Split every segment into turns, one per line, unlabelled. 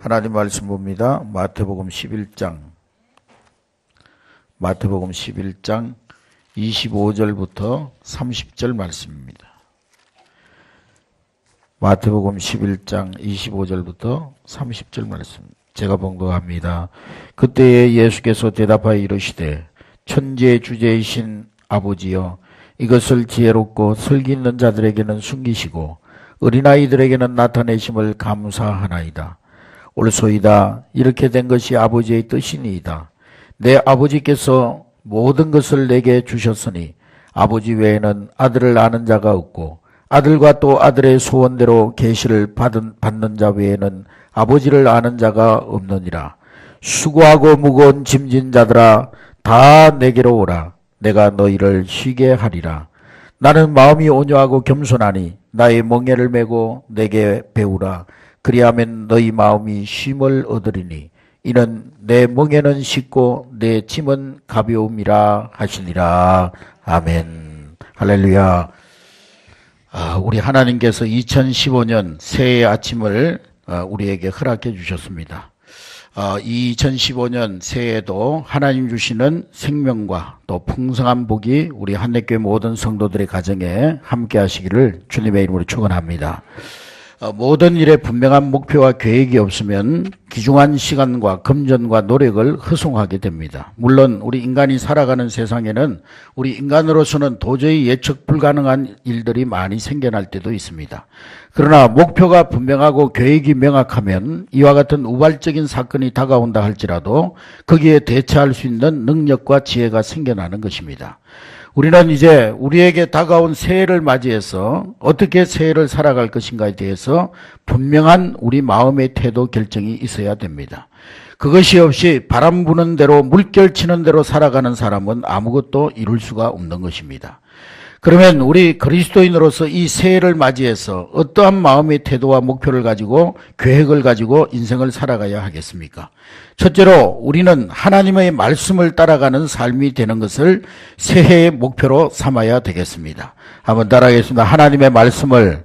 하나님 말씀 봅니다. 마태복음 11장. 마태복음 11장 25절부터 30절 말씀입니다. 마태복음 11장 25절부터 30절 말씀. 제가 봉독합니다. 그때에 예수께서 대답하여 이르시되 천지의 주제이신 아버지여 이것을 지혜롭고 슬기 있는 자들에게는 숨기시고 어린아이들에게는 나타내심을 감사하나이다. 옳소이다. 이렇게 된 것이 아버지의 뜻이니이다. 내 아버지께서 모든 것을 내게 주셨으니 아버지 외에는 아들을 아는 자가 없고 아들과 또 아들의 소원대로 계시를 받는 자 외에는 아버지를 아는 자가 없느니라. 수고하고 무거운 짐진 자들아 다 내게로 오라. 내가 너희를 쉬게 하리라. 나는 마음이 온유하고 겸손하니 나의 멍에를 메고 내게 배우라. 그리하면 너희 마음이 쉼을 얻으리니 이는 내 멍에는 쉽고 내 짐은 가벼움이라 하시니라. 아멘. 할렐루야. 아, 우리 하나님께서 2015년 새해 아침을 어, 우리에게 허락해 주셨습니다. 어, 2015년 새해에도 하나님 주시는 생명과 또 풍성한 복이 우리 한내교회 모든 성도들의 가정에 함께 하시기를 주님의 이름으로 축원합니다. 어, 모든 일에 분명한 목표와 계획이 없으면 귀중한 시간과 금전과 노력을 허송하게 됩니다. 물론 우리 인간이 살아가는 세상에는 우리 인간으로서는 도저히 예측 불가능한 일들이 많이 생겨날 때도 있습니다. 그러나 목표가 분명하고 계획이 명확하면 이와 같은 우발적인 사건이 다가온다 할지라도 거기에 대처할 수 있는 능력과 지혜가 생겨나는 것입니다. 우리는 이제 우리에게 다가온 새해를 맞이해서 어떻게 새해를 살아갈 것인가에 대해서 분명한 우리 마음의 태도 결정이 있어야 됩니다. 그것이 없이 바람 부는 대로 물결 치는 대로 살아가는 사람은 아무것도 이룰 수가 없는 것입니다. 그러면 우리 그리스도인으로서 이 새해를 맞이해서 어떠한 마음의 태도와 목표를 가지고 계획을 가지고 인생을 살아가야 하겠습니까? 첫째로 우리는 하나님의 말씀을 따라가는 삶이 되는 것을 새해의 목표로 삼아야 되겠습니다. 한번 따라하겠습니다. 하나님의 말씀을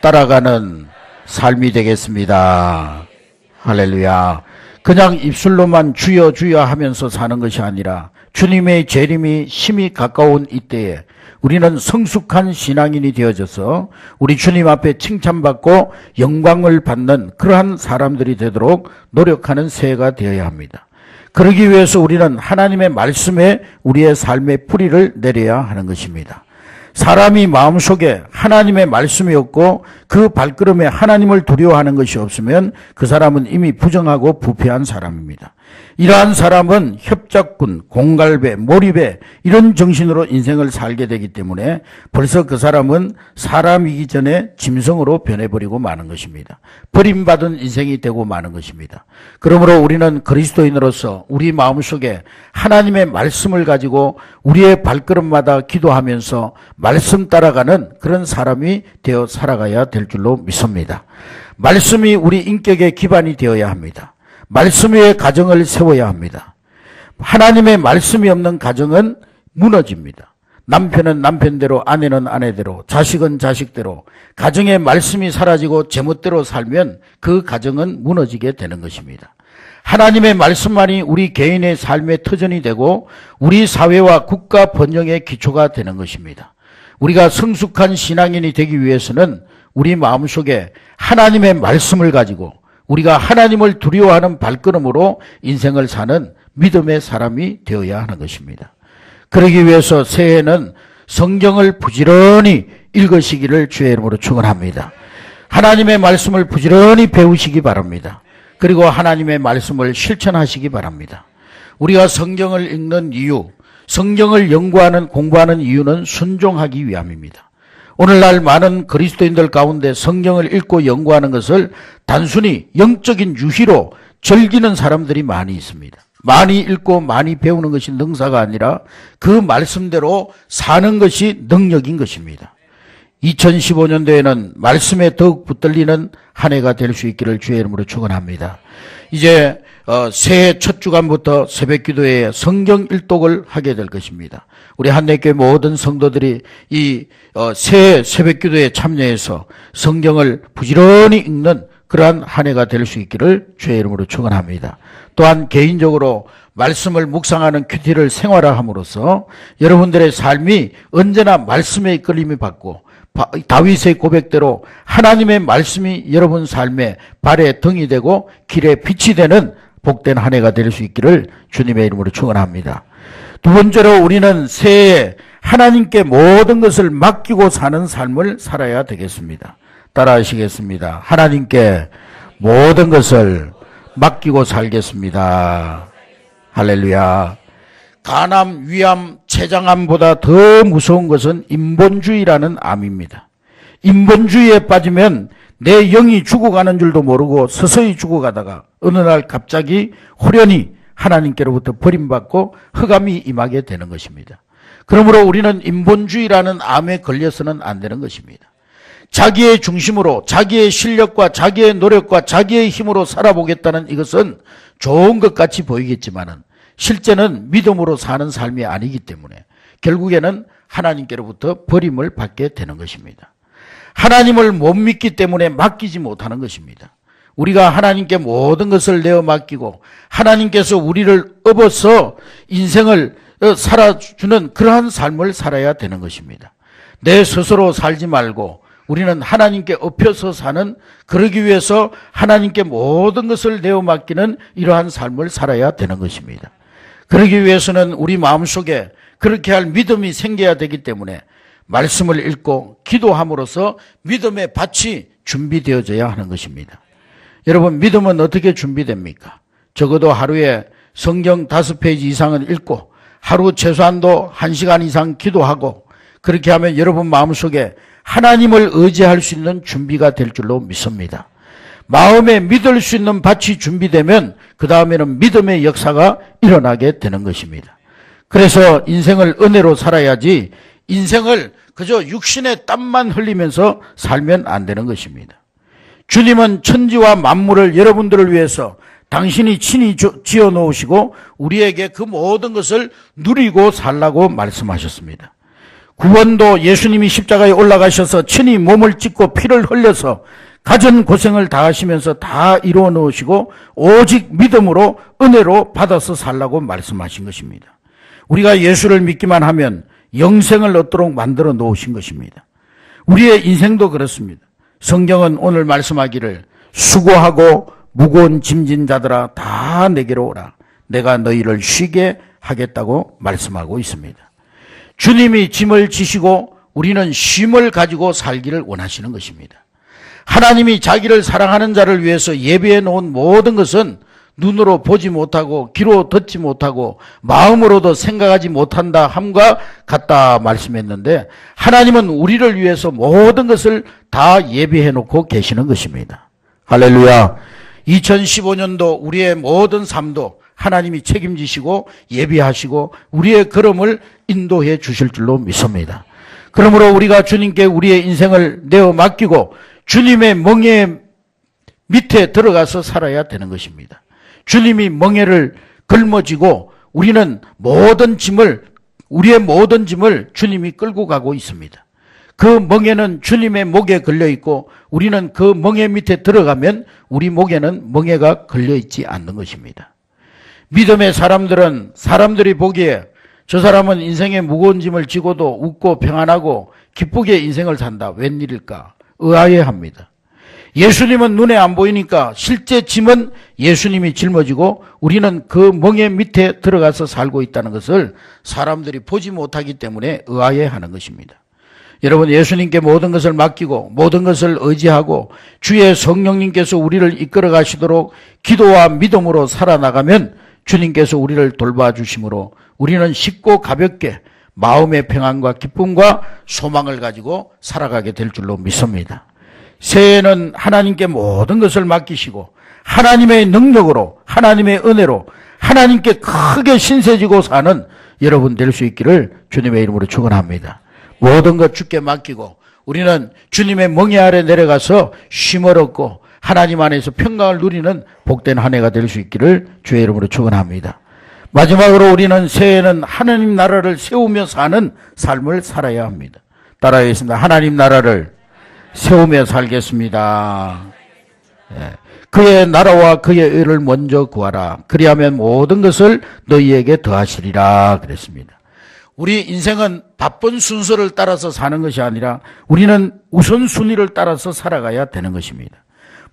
따라가는 삶이 되겠습니다. 할렐루야. 그냥 입술로만 주여 주여 하면서 사는 것이 아니라 주님의 재림이 심히 가까운 이때에 우리는 성숙한 신앙인이 되어져서 우리 주님 앞에 칭찬받고 영광을 받는 그러한 사람들이 되도록 노력하는 새해가 되어야 합니다. 그러기 위해서 우리는 하나님의 말씀에 우리의 삶의 뿌리를 내려야 하는 것입니다. 사람이 마음속에 하나님의 말씀이 없고 그 발걸음에 하나님을 두려워하는 것이 없으면 그 사람은 이미 부정하고 부패한 사람입니다. 이러한 사람은 협작군, 공갈배, 몰입배 이런 정신으로 인생을 살게 되기 때문에 벌써 그 사람은 사람이기 전에 짐승으로 변해버리고 마는 것입니다. 버림받은 인생이 되고 마는 것입니다. 그러므로 우리는 그리스도인으로서 우리 마음속에 하나님의 말씀을 가지고 우리의 발걸음마다 기도하면서 말씀 따라가는 그런 사람이 되어 살아가야 될 줄로 믿습니다. 말씀이 우리 인격의 기반이 되어야 합니다. 말씀 위에 가정을 세워야 합니다. 하나님의 말씀이 없는 가정은 무너집니다. 남편은 남편대로, 아내는 아내대로, 자식은 자식대로, 가정의 말씀이 사라지고 제멋대로 살면 그 가정은 무너지게 되는 것입니다. 하나님의 말씀만이 우리 개인의 삶의 터전이 되고 우리 사회와 국가 번영의 기초가 되는 것입니다. 우리가 성숙한 신앙인이 되기 위해서는 우리 마음속에 하나님의 말씀을 가지고 우리가 하나님을 두려워하는 발걸음으로 인생을 사는 믿음의 사람이 되어야 하는 것입니다. 그러기 위해서 새해는 성경을 부지런히 읽으시기를 주의 이름으로 축원합니다. 하나님의 말씀을 부지런히 배우시기 바랍니다. 그리고 하나님의 말씀을 실천하시기 바랍니다. 우리가 성경을 읽는 이유, 성경을 연구하는 공부하는 이유는 순종하기 위함입니다. 오늘날 많은 그리스도인들 가운데 성경을 읽고 연구하는 것을 단순히 영적인 유희로 즐기는 사람들이 많이 있습니다. 많이 읽고 많이 배우는 것이 능사가 아니라 그 말씀대로 사는 것이 능력인 것입니다. 2015년도에는 말씀에 더욱 붙들리는 한 해가 될 수 있기를 주의 이름으로 축원합니다. 이제 어, 새해 첫 주간부터 새벽 기도에 성경 일독을 하게 될 것입니다. 우리 한내교회 모든 성도들이 이 어, 새해 새벽 기도에 참여해서 성경을 부지런히 읽는 그러한 한 해가 될 수 있기를 주의 이름으로 축원합니다. 또한 개인적으로 말씀을 묵상하는 큐티를 생활화함으로써 여러분들의 삶이 언제나 말씀에 이끌림이 받고 바- 다윗의 고백대로 하나님의 말씀이 여러분 삶의 발에 등이 되고 길에 빛이 되는 복된 한 해가 될 수 있기를 주님의 이름으로 축원합니다. 두 번째로 우리는 새해에 하나님께 모든 것을 맡기고 사는 삶을 살아야 되겠습니다. 따라하시겠습니다. 하나님께 모든 것을 맡기고 살겠습니다. 할렐루야. 간암, 위암, 췌장암보다 더 무서운 것은 인본주의라는 암입니다. 인본주의에 빠지면 내 영이 죽어가는 줄도 모르고 서서히 죽어가다가 어느 날 갑자기 호련히 하나님께로부터 버림받고 흑암이 임하게 되는 것입니다. 그러므로 우리는 인본주의라는 암에 걸려서는 안 되는 것입니다. 자기의 중심으로 자기의 실력과 자기의 노력과 자기의 힘으로 살아보겠다는 이것은 좋은 것 같이 보이겠지만은 실제는 믿음으로 사는 삶이 아니기 때문에 결국에는 하나님께로부터 버림을 받게 되는 것입니다. 하나님을 못 믿기 때문에 맡기지 못하는 것입니다. 우리가 하나님께 모든 것을 내어 맡기고 하나님께서 우리를 업어서 인생을 어, 살아주는 그러한 삶을 살아야 되는 것입니다. 내 스스로 살지 말고 우리는 하나님께 엎혀서 사는 그러기 위해서 하나님께 모든 것을 내어 맡기는 이러한 삶을 살아야 되는 것입니다. 그러기 위해서는 우리 마음속에 그렇게 할 믿음이 생겨야 되기 때문에 말씀을 읽고 기도함으로써 믿음의 밭이 준비되어져야 하는 것입니다. 여러분 믿음은 어떻게 준비됩니까? 적어도 하루에 성경 다섯 페이지 이상은 읽고 하루 최소한도 한 시간 이상 기도하고 그렇게 하면 여러분 마음속에 하나님을 의지할 수 있는 준비가 될 줄로 믿습니다. 마음에 믿을 수 있는 밭이 준비되면 그 다음에는 믿음의 역사가 일어나게 되는 것입니다. 그래서 인생을 은혜로 살아야지 인생을 그저 육신의 땀만 흘리면서 살면 안 되는 것입니다. 주님은 천지와 만물을 여러분들을 위해서 당신이 친히 지어 놓으시고 우리에게 그 모든 것을 누리고 살라고 말씀하셨습니다. 구원도 예수님이 십자가에 올라가셔서 친히 몸을 찢고 피를 흘려서 가전 고생을 다하시면서 다 이루어 놓으시고 오직 믿음으로 은혜로 받아서 살라고 말씀하신 것입니다. 우리가 예수를 믿기만 하면 영생을 얻도록 만들어 놓으신 것입니다. 우리의 인생도 그렇습니다. 성경은 오늘 말씀하기를 수고하고 무거운 짐진 자들아 다 내게로 오라. 내가 너희를 쉬게 하겠다고 말씀하고 있습니다. 주님이 짐을 지시고 우리는 쉼을 가지고 살기를 원하시는 것입니다. 하나님이 자기를 사랑하는 자를 위해서 예배해 놓은 모든 것은 눈으로 보지 못하고 귀로 듣지 못하고 마음으로도 생각하지 못한다 함과 같다 말씀했는데 하나님은 우리를 위해서 모든 것을 다 예비해 놓고 계시는 것입니다. 할렐루야. 2015년도 우리의 모든 삶도 하나님이 책임지시고 예비하시고 우리의 걸음을 인도해 주실 줄로 믿습니다. 그러므로 우리가 주님께 우리의 인생을 내어 맡기고 주님의 멍에 밑에 들어가서 살아야 되는 것입니다. 주님이 멍에를 걸머지고 우리는 모든 짐을 우리의 모든 짐을 주님이 끌고 가고 있습니다. 그 멍에는 주님의 목에 걸려 있고 우리는 그 멍에 밑에 들어가면 우리 목에는 멍에가 걸려 있지 않는 것입니다. 믿음의 사람들은 사람들이 보기에 저 사람은 인생의 무거운 짐을 지고도 웃고 평안하고 기쁘게 인생을 산다. 웬일일까? 의아해 합니다. 예수님은 눈에 안 보이니까 실제 짐은 예수님이 짊어지고 우리는 그 멍에 밑에 들어가서 살고 있다는 것을 사람들이 보지 못하기 때문에 의아해 하는 것입니다. 여러분 예수님께 모든 것을 맡기고 모든 것을 의지하고 주의 성령님께서 우리를 이끌어 가시도록 기도와 믿음으로 살아나가면 주님께서 우리를 돌봐주심으로 우리는 쉽고 가볍게 마음의 평안과 기쁨과 소망을 가지고 살아가게 될 줄로 믿습니다. 새해에는 하나님께 모든 것을 맡기시고 하나님의 능력으로 하나님의 은혜로 하나님께 크게 신세지고 사는 여러분 될 수 있기를 주님의 이름으로 축원합니다. 모든 것 주께 맡기고 우리는 주님의 멍에 아래 내려가서 쉼을 얻고 하나님 안에서 평강을 누리는 복된 한 해가 될 수 있기를 주의 이름으로 축원합니다. 마지막으로 우리는 새해에는 하나님 나라를 세우며 사는 삶을 살아야 합니다. 따라하겠습니다. 하나님 나라를 세우며 살겠습니다. 예. 그의 나라와 그의 의를 먼저 구하라. 그리하면 모든 것을 너희에게 더하시리라 그랬습니다. 우리 인생은 바쁜 순서를 따라서 사는 것이 아니라 우리는 우선순위를 따라서 살아가야 되는 것입니다.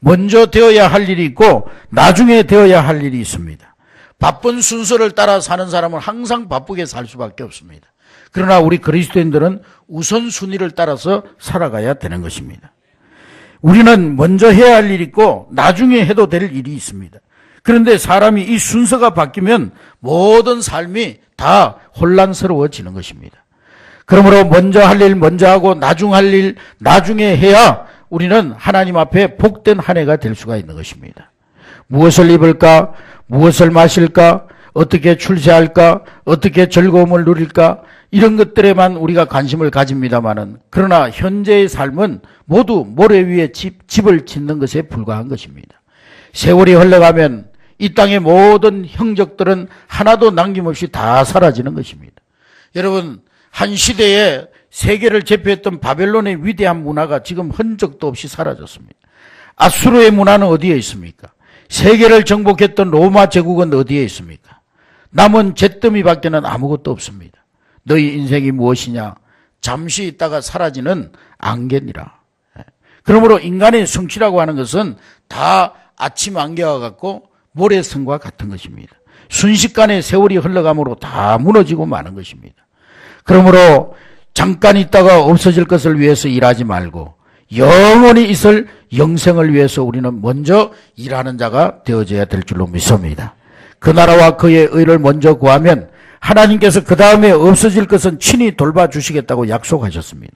먼저 되어야 할 일이 있고 나중에 되어야 할 일이 있습니다. 바쁜 순서를 따라 사는 사람은 항상 바쁘게 살 수밖에 없습니다. 그러나 우리 그리스도인들은 우선순위를 따라서 살아가야 되는 것입니다. 우리는 먼저 해야 할 일이 있고 나중에 해도 될 일이 있습니다. 그런데 사람이 이 순서가 바뀌면 모든 삶이 다 혼란스러워지는 것입니다. 그러므로 먼저 할 일 먼저 하고 나중 할 일 나중에 해야 우리는 하나님 앞에 복된 한 해가 될 수가 있는 것입니다. 무엇을 입을까? 무엇을 마실까? 어떻게 출세할까? 어떻게 즐거움을 누릴까? 이런 것들에만 우리가 관심을 가집니다마는 그러나 현재의 삶은 모두 모래 위에 집, 집을 짓는 것에 불과한 것입니다. 세월이 흘러가면 이 땅의 모든 형적들은 하나도 남김없이 다 사라지는 것입니다. 여러분, 한 시대에 세계를 제패했던 바벨론의 위대한 문화가 지금 흔적도 없이 사라졌습니다. 아수르의 문화는 어디에 있습니까? 세계를 정복했던 로마 제국은 어디에 있습니까? 남은 잿더미 밖에는 아무것도 없습니다. 너희 인생이 무엇이냐? 잠시 있다가 사라지는 안개니라. 그러므로 인간의 성취라고 하는 것은 다 아침 안개와 같고 모래성과 같은 것입니다. 순식간에 세월이 흘러감으로 다 무너지고 마는 것입니다. 그러므로 잠깐 있다가 없어질 것을 위해서 일하지 말고 영원히 있을 영생을 위해서 우리는 먼저 일하는 자가 되어져야 될 줄로 믿습니다. 그 나라와 그의 의를 먼저 구하면 하나님께서 그 다음에 없어질 것은 친히 돌봐주시겠다고 약속하셨습니다.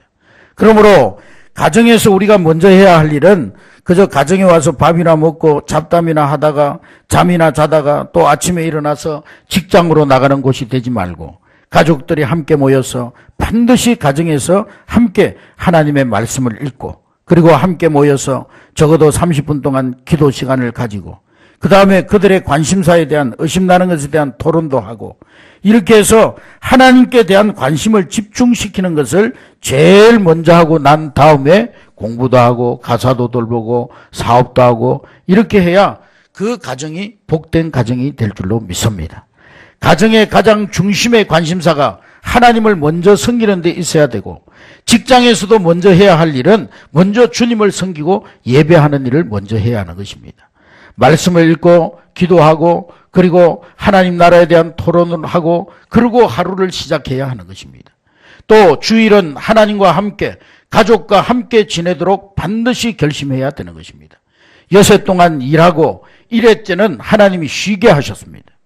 그러므로 가정에서 우리가 먼저 해야 할 일은 그저 가정에 와서 밥이나 먹고 잡담이나 하다가 잠이나 자다가 또 아침에 일어나서 직장으로 나가는 곳이 되지 말고 가족들이 함께 모여서 반드시 가정에서 함께 하나님의 말씀을 읽고 그리고 함께 모여서 적어도 30분 동안 기도 시간을 가지고 그 다음에 그들의 관심사에 대한 의심나는 것에 대한 토론도 하고 이렇게 해서 하나님께 대한 관심을 집중시키는 것을 제일 먼저 하고 난 다음에 공부도 하고 가사도 돌보고 사업도 하고 이렇게 해야 그 가정이 복된 가정이 될 줄로 믿습니다. 가정의 가장 중심의 관심사가 하나님을 먼저 섬기는 데 있어야 되고 직장에서도 먼저 해야 할 일은 먼저 주님을 섬기고 예배하는 일을 먼저 해야 하는 것입니다. 말씀을 읽고 기도하고 그리고 하나님 나라에 대한 토론을 하고 그리고 하루를 시작해야 하는 것입니다. 또 주일은 하나님과 함께 가족과 함께 지내도록 반드시 결심해야 되는 것입니다. 여세 동안 일하고 일회째는 하나님이 쉬게 하셨습니다.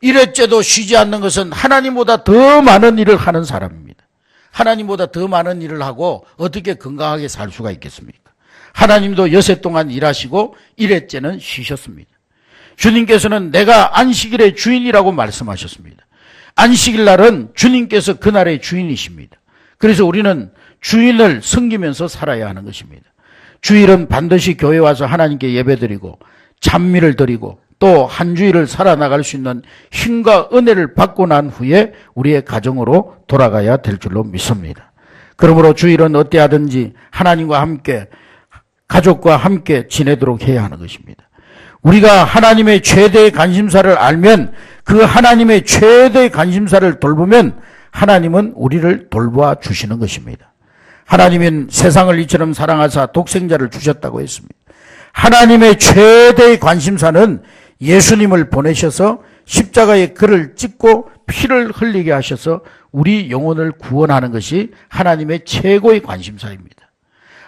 일회째도 쉬지 않는 것은 하나님보다 더 많은 일을 하는 사람입니다. 하나님보다 더 많은 일을 하고 어떻게 건강하게 살 수가 있겠습니까? 하나님도 여세 동안 일하시고 일회째는 쉬셨습니다. 주님께서는 내가 안식일의 주인이라고 말씀하셨습니다. 안식일 날은 주님께서 그날의 주인이십니다. 그래서 우리는 주인을 섬기면서 살아야 하는 것입니다. 주일은 반드시 교회 와서 하나님께 예배드리고 찬미를 드리고 또 한 주일을 살아나갈 수 있는 힘과 은혜를 받고 난 후에 우리의 가정으로 돌아가야 될 줄로 믿습니다. 그러므로 주일은 어때하든지 하나님과 함께 가족과 함께 지내도록 해야 하는 것입니다. 우리가 하나님의 최대의 관심사를 알면 그 하나님의 최대의 관심사를 돌보면 하나님은 우리를 돌보아 주시는 것입니다. 하나님은 세상을 이처럼 사랑하사 독생자를 주셨다고 했습니다. 하나님의 최대의 관심사는 예수님을 보내셔서 십자가의 글을 찍고 피를 흘리게 하셔서 우리 영혼을 구원하는 것이 하나님의 최고의 관심사입니다.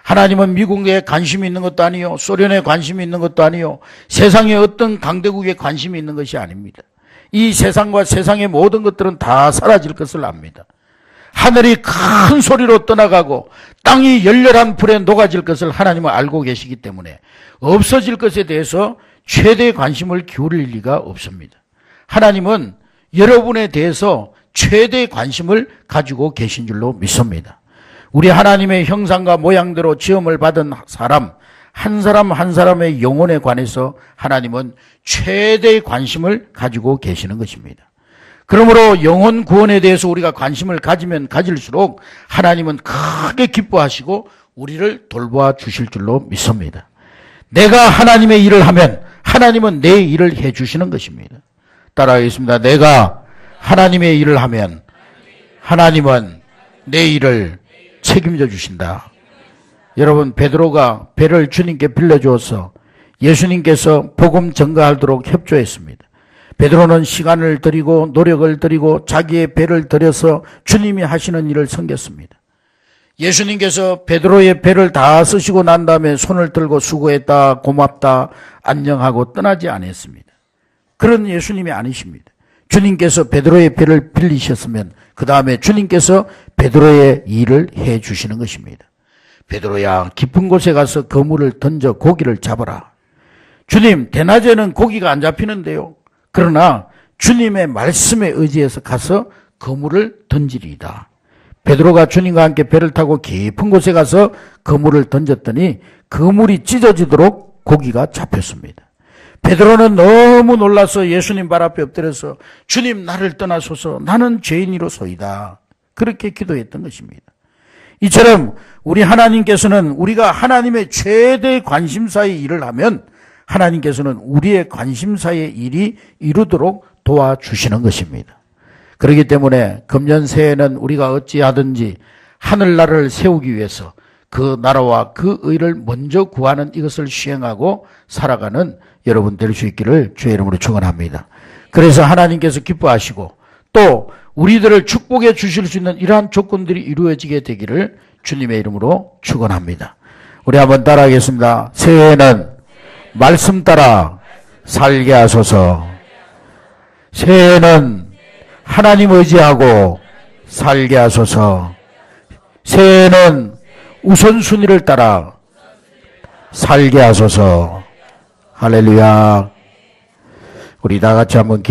하나님은 미국에 관심이 있는 것도 아니요. 소련에 관심이 있는 것도 아니요. 세상의 어떤 강대국에 관심이 있는 것이 아닙니다. 이 세상과 세상의 모든 것들은 다 사라질 것을 압니다. 하늘이 큰 소리로 떠나가고 땅이 열렬한 불에 녹아질 것을 하나님은 알고 계시기 때문에 없어질 것에 대해서 최대의 관심을 기울일 리가 없습니다. 하나님은 여러분에 대해서 최대의 관심을 가지고 계신 줄로 믿습니다. 우리 하나님의 형상과 모양대로 지음을 받은 사람, 한 사람 한 사람의 영혼에 관해서 하나님은 최대의 관심을 가지고 계시는 것입니다. 그러므로 영혼 구원에 대해서 우리가 관심을 가지면 가질수록 하나님은 크게 기뻐하시고 우리를 돌보아 주실 줄로 믿습니다. 내가 하나님의 일을 하면 하나님은 내 일을 해 주시는 것입니다. 따라하겠습니다. 내가 하나님의 일을 하면 하나님은 내 일을 책임져 주신다. 여러분 베드로가 배를 주님께 빌려주어서 예수님께서 복음 전가하도록 협조했습니다. 베드로는 시간을 들이고 노력을 들이고 자기의 배를 들여서 주님이 하시는 일을 섬겼습니다. 예수님께서 베드로의 배를 다 쓰시고 난 다음에 손을 들고 수고했다, 고맙다, 안녕하고 떠나지 않았습니다. 그런 예수님이 아니십니다. 주님께서 베드로의 배를 빌리셨으면 그 다음에 주님께서 베드로의 일을 해 주시는 것입니다. 베드로야 깊은 곳에 가서 그물을 던져 고기를 잡아라. 주님 대낮에는 고기가 안 잡히는데요. 그러나 주님의 말씀에 의지해서 가서 그물을 던지리이다. 베드로가 주님과 함께 배를 타고 깊은 곳에 가서 그물을 던졌더니 그물이 찢어지도록 고기가 잡혔습니다. 베드로는 너무 놀라서 예수님 발 앞에 엎드려서 주님 나를 떠나소서 나는 죄인이로소이다. 그렇게 기도했던 것입니다. 이처럼 우리 하나님께서는 우리가 하나님의 최대 관심사의 일을 하면 하나님께서는 우리의 관심사의 일이 이루도록 도와주시는 것입니다. 그렇기 때문에 금년 새해는 우리가 어찌하든지 하늘나라를 세우기 위해서 그 나라와 그 의를 먼저 구하는 이것을 시행하고 살아가는 여러분 될 수 있기를 주의 이름으로 축원합니다. 그래서 하나님께서 기뻐하시고 또 우리들을 축복해 주실 수 있는 이러한 조건들이 이루어지게 되기를 주님의 이름으로 축원합니다. 우리 한번 따라하겠습니다. 새해에는 말씀 따라 살게 하소서. 새해에는 하나님 의지하고 살게 하소서. 새해에는 우선순위를 따라 살게 하소서. 할렐루야. 우리 다 같이 한번 기